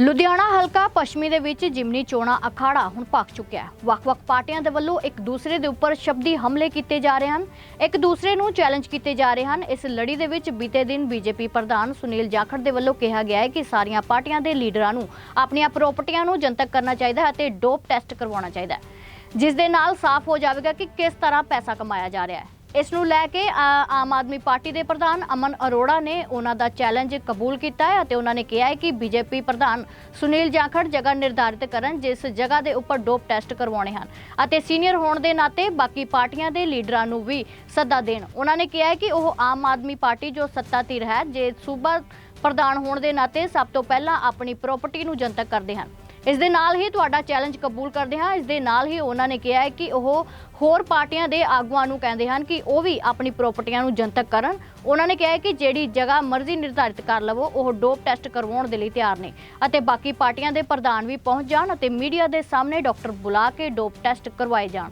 ਲੁਧਿਆਣਾ ਹਲਕਾ ਪੱਛਮੀ ਦੇ ਵਿੱਚ ਜਿਮਨੀ ਚੋਣਾ ਅਖਾੜਾ ਹੁਣ ਭਖ ਚੁੱਕਿਆ ਹੈ। ਵੱਖ-ਵੱਖ ਪਾਰਟੀਆਂ ਦੇ ਵੱਲੋਂ ਇੱਕ ਦੂਸਰੇ ਦੇ ਉੱਪਰ ਸ਼ਬਦੀ ਹਮਲੇ ਕੀਤੇ ਜਾ ਰਹੇ ਹਨ। ਇੱਕ ਦੂਸਰੇ ਨੂੰ ਚੈਲੰਜ ਕੀਤੇ ਜਾ ਰਹੇ ਹਨ। ਇਸ ਲੜੀ ਦੇ ਵਿੱਚ ਬੀਤੇ ਦਿਨ ਬੀਜੇਪੀ ਪ੍ਰਧਾਨ ਸੁਨੀਲ ਜਾਖੜ ਦੇ ਵੱਲੋਂ ਕਿਹਾ ਗਿਆ ਹੈ ਕਿ ਸਾਰੀਆਂ ਪਾਰਟੀਆਂ ਦੇ ਲੀਡਰਾਂ ਨੂੰ ਆਪਣੀਆਂ ਪ੍ਰਾਪਰਟੀਆਂ ਨੂੰ ਜਨਤਕ ਕਰਨਾ ਚਾਹੀਦਾ ਹੈ ਅਤੇ ਡੋਪ ਟੈਸਟ ਕਰਵਾਉਣਾ ਚਾਹੀਦਾ ਹੈ। ਜਿਸ ਦੇ ਨਾਲ ਸਾਫ਼ ਹੋ ਜਾਵੇਗਾ ਕਿ ਕਿਸ ਤਰ੍ਹਾਂ ਪੈਸਾ ਕਮਾਇਆ ਜਾ ਰਿਹਾ ਹੈ। ਇਸ ਨੂੰ ਲੈ ਕੇ ਆਮ ਆਦਮੀ ਪਾਰਟੀ ਦੇ ਪ੍ਰਧਾਨ ਅਮਨ ਅਰੋੜਾ ਨੇ ਉਹਨਾਂ ਦਾ ਚੈਲੰਜ ਕਬੂਲ ਕੀਤਾ ਹੈ ਅਤੇ ਉਹਨਾਂ ਨੇ ਕਿਹਾ ਹੈ ਕਿ ਬੀਜੇਪੀ ਪ੍ਰਧਾਨ ਸੁਨੀਲ ਜਾਖੜ ਜਗ੍ਹਾ ਨਿਰਧਾਰਿਤ ਕਰਨ ਜਿਸ ਜਗ੍ਹਾ ਦੇ ਉੱਪਰ ਡੋਪ ਟੈਸਟ ਕਰਵਾਉਣੇ ਹਨ ਅਤੇ ਸੀਨੀਅਰ ਹੋਣ ਦੇ ਨਾਤੇ ਬਾਕੀ ਪਾਰਟੀਆਂ ਦੇ ਲੀਡਰਾਂ ਨੂੰ ਵੀ ਸੱਦਾ ਦੇਣ। ਉਹਨਾਂ ਨੇ ਕਿਹਾ ਹੈ ਕਿ ਉਹ ਆਮ ਆਦਮੀ ਪਾਰਟੀ ਜੋ ਸੱਤਾ ਧਿਰ ਹੈ, ਜੇ ਸੂਬਾ ਪ੍ਰਧਾਨ ਹੋਣ ਦੇ ਨਾਤੇ ਸਭ ਤੋਂ ਪਹਿਲਾਂ ਆਪਣੀ ਪ੍ਰਾਪਰਟੀ ਨੂੰ ਜਨਤਕ ਕਰਦੇ ਹਨ। ਇਸ ਦੇ ਨਾਲ ਹੀ ਤੁਹਾਡਾ ਚੈਲੰਜ ਕਬੂਲ ਕਰਦੇ ਹਾਂ। ਇਸ ਦੇ ਨਾਲ ਹੀ ਉਹਨਾਂ ਨੇ ਕਿਹਾ ਹੈ ਕਿ ਉਹ ਹੋਰ ਪਾਰਟੀਆਂ ਦੇ ਆਗੂਆਂ ਨੂੰ ਕਹਿੰਦੇ ਹਨ ਕਿ ਉਹ ਵੀ ਆਪਣੀ ਪ੍ਰਾਪਰਟੀਆਂ ਨੂੰ ਜਨਤਕ ਕਰਨ। ਉਹਨਾਂ ਨੇ ਕਿਹਾ ਹੈ ਕਿ ਜਿਹੜੀ ਜਗ੍ਹਾ ਮਰਜ਼ੀ ਨਿਰਧਾਰਿਤ ਕਰ ਲਵੋ, ਉਹ ਡੋਪ ਟੈਸਟ ਕਰਵਾਉਣ ਦੇ ਲਈ ਤਿਆਰ ਨੇ ਅਤੇ ਬਾਕੀ ਪਾਰਟੀਆਂ ਦੇ ਪ੍ਰਧਾਨ ਵੀ ਪਹੁੰਚ ਜਾਣ ਅਤੇ ਮੀਡੀਆ ਦੇ ਸਾਹਮਣੇ ਡਾਕਟਰ ਬੁਲਾ ਕੇ ਡੋਪ ਟੈਸਟ ਕਰਵਾਏ ਜਾਣ।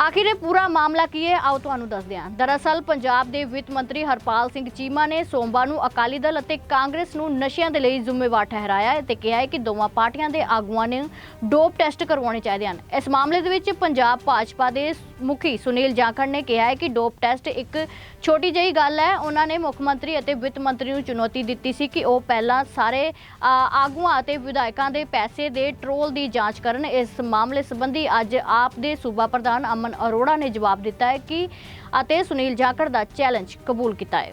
ਆਖਿਰ ਇਹ ਪੂਰਾ ਮਾਮਲਾ ਕੀ ਹੈ? ਆਓ ਤੁਹਾਨੂੰ ਦੱਸਦੇ ਹਾਂ। ਦਰਅਸਲ ਪੰਜਾਬ ਦੇ ਵਿੱਤ ਮੰਤਰੀ ਹਰਪਾਲ ਸਿੰਘ ਚੀਮਾ ਨੇ ਸੋਮਵਾਰ ਨੂੰ ਅਕਾਲੀ ਦਲ ਅਤੇ ਕਾਂਗਰਸ ਨੂੰ ਨਸ਼ਿਆਂ ਦੇ ਲਈ ਜ਼ਿੰਮੇਵਾਰ ਠਹਿਰਾਇਆ ਹੈ ਤੇ ਕਿਹਾ ਹੈ ਕਿ ਦੋਵਾਂ ਪਾਰਟੀਆਂ ਦੇ ਆਗੂਆਂ ਨੇ ਡੋਪ ਟੈਸਟ ਕਰਵਾਉਣੇ ਚਾਹੀਦੇ ਹਨ। ਇਸ ਮਾਮਲੇ ਦੇ ਵਿੱਚ ਪੰਜਾਬ ਭਾਜਪਾ ਦੇ ਮੁਖੀ ਸੁਨੀਲ ਜਾਖੜ ਨੇ ਕਿਹਾ ਹੈ ਕਿ ਡੋਪ ਟੈਸਟ ਇੱਕ ਛੋਟੀ ਜਿਹੀ ਗੱਲ ਹੈ। ਉਹਨਾਂ ਨੇ ਮੁੱਖ ਮੰਤਰੀ ਅਤੇ ਵਿੱਤ ਮੰਤਰੀ ਨੂੰ ਚੁਣੌਤੀ ਦਿੱਤੀ ਸੀ ਕਿ ਉਹ ਪਹਿਲਾਂ ਸਾਰੇ ਆਗੂਆਂ ਅਤੇ ਵਿਧਾਇਕਾਂ ਦੇ ਪੈਸੇ ਦੇ ਟਰੋਲ ਦੀ ਜਾਂਚ ਕਰਨ। ਇਸ ਮਾਮਲੇ ਸੰਬੰਧੀ ਅੱਜ ਆਪ ਦੇ ਸੂਬਾ ਪ੍ਰਧਾਨ ਅਮਨ ਅਰੋੜਾ ਨੇ ਜਵਾਬ ਦਿੱਤਾ ਹੈ ਕਿ ਅਤੇ ਸੁਨੀਲ ਜਾਖੜ ਦਾ ਚੈਲੰਜ ਕਬੂਲ ਕੀਤਾ ਹੈ।